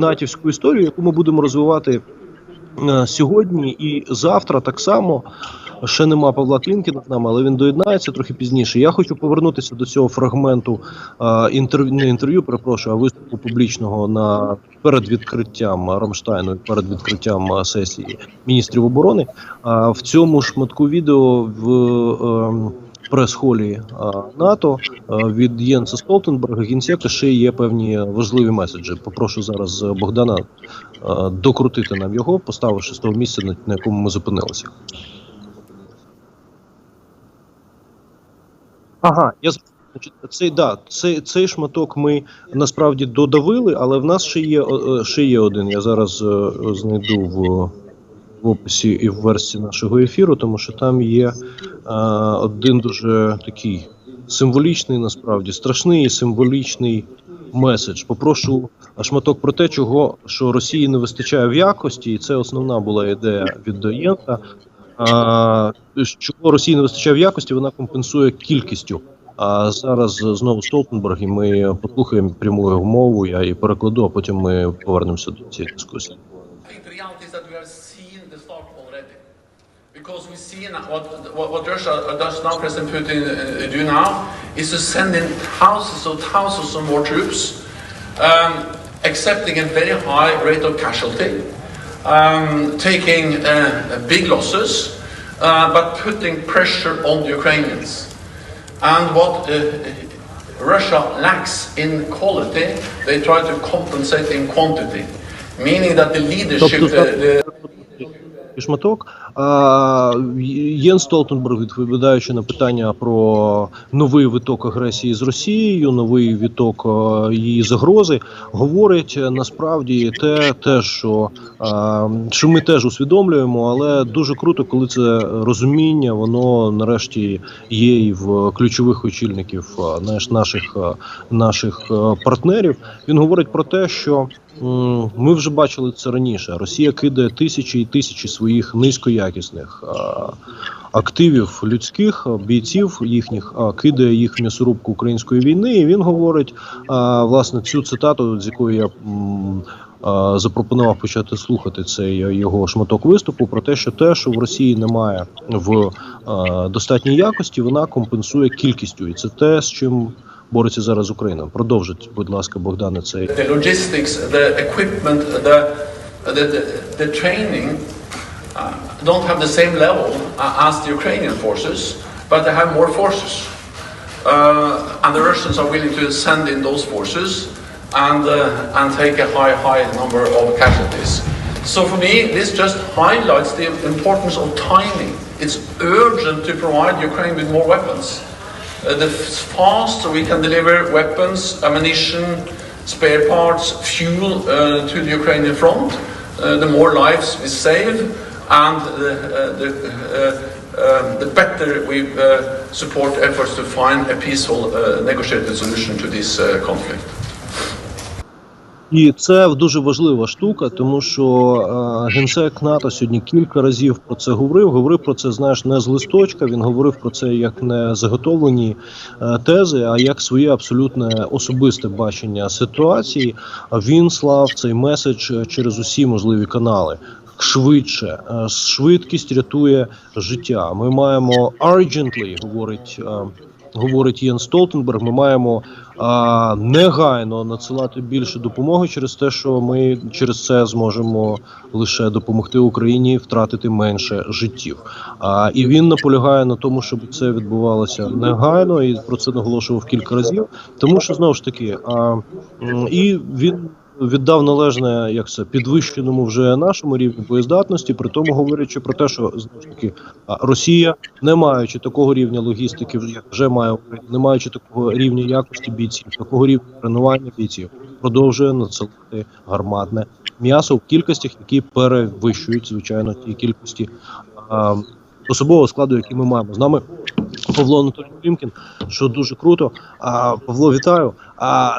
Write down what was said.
натівську історію, яку ми будемо розвивати е, сьогодні і завтра так само. Ще нема Павла Клінкіна з нами, але він доєднається трохи пізніше. Я хочу повернутися до цього фрагменту е, інтерв'ю, не інтерв'ю, перепрошую, а виступу публічного на перед відкриттям Рамштайну, перед відкриттям е, сесії міністрів оборони. А в цьому шматку відео в прес-холі е, НАТО е, від Єнса Столтенберга генсека ще є певні важливі меседжі. Попрошу зараз е, Богдана докрутити нам його, поставивши з того місця, на, якому ми зупинилися. Ага, я цей да, цей, цей шматок ми насправді додавили, але в нас ще є ще є один. Я зараз знайду в, в описі і в версії нашого ефіру, тому що там є е, один дуже такий символічний, насправді страшний і символічний меседж. Попрошу шматок про те, чого що Росії не вистачає в якості, і це основна була ідея від Доєнка. А, чого Росії не вистачає в якості, вона компенсує кількістю. А зараз знову Столтенберг, і ми послухаємо пряму мову, я її перекладу, а потім ми повернемося до цієї дискусії. Because we see what, what, what Russia does now, President Putin uh, do now, is to send in thousands of thousands of more troops, um, accepting a very high rate of casualty, um, taking uh, big losses, uh, but putting pressure on the Ukrainians. And what uh, Russia lacks in quality, they try to compensate in quantity, meaning that the leadership... Uh, the шматок. А, Єн Столтенберг, відповідаючи на питання про новий виток агресії з Росією, новий виток її загрози, говорить е, насправді те, те що, що ми теж усвідомлюємо, але дуже круто, коли це розуміння, воно нарешті є і в ключових очільників наших, наших партнерів. Він говорить про те, що. Ми вже бачили це раніше. Росія кидає тисячі і тисячі своїх низькоякісних активів людських бійців їхніх, кидає їх в м'ясорубку української війни. І він говорить власне цю цитату, з якої я запропонував почати слухати цей його шматок виступу, про те, що те, що в Росії немає в достатній якості, вона компенсує кількістю, і це те, з чим бореться зараз Україна. Продовжить, будь ласка, Богдане, цей the logistics, the equipment, the, the, the, the training uh, don't have the same level uh, as the Ukrainian forces, but they have more forces. Uh, and the Russians are willing to send in those forces and, uh, and take a high, high number of casualties. So for me, this just highlights the importance of timing. It's urgent to provide Ukraine with more weapons. Uh, the faster we can deliver weapons, ammunition, spare parts, fuel uh, to the Ukrainian front, uh, the more lives we save, and the, um, the better we uh, support efforts to find a peaceful, uh, negotiated solution to this uh, conflict. І це дуже важлива штука, тому що е, генсек НАТО сьогодні кілька разів про це говорив. Говорив про це, знаєш, не з листочка. Він говорив про це як не заготовлені е, тези, а як своє абсолютне особисте бачення ситуації. Він слав цей меседж е, через усі можливі канали. Швидше Е, швидкість рятує життя. Ми маємо urgently, говорить. е, Говорить Єн Столтенберг, ми маємо а, негайно надсилати більше допомоги через те, що ми через це зможемо лише допомогти Україні втратити менше життів. А, і він наполягає на тому, щоб це відбувалося негайно, і про це наголошував кілька разів. Тому що знову ж таки, а, і він. Віддав належне як це підвищеному вже нашому рівню боєздатності, при тому говорячи про те, що знову ж таки Росія, не маючи такого рівня логістики, як вже має не маючи такого рівня якості бійців, такого рівня тренування бійців, продовжує надсилати гарматне м'ясо в кількостях, які перевищують звичайно ті кількості а, особового складу, який ми маємо з нами. Павло Анатолій Клімкін, що дуже круто. А Павло, вітаю. А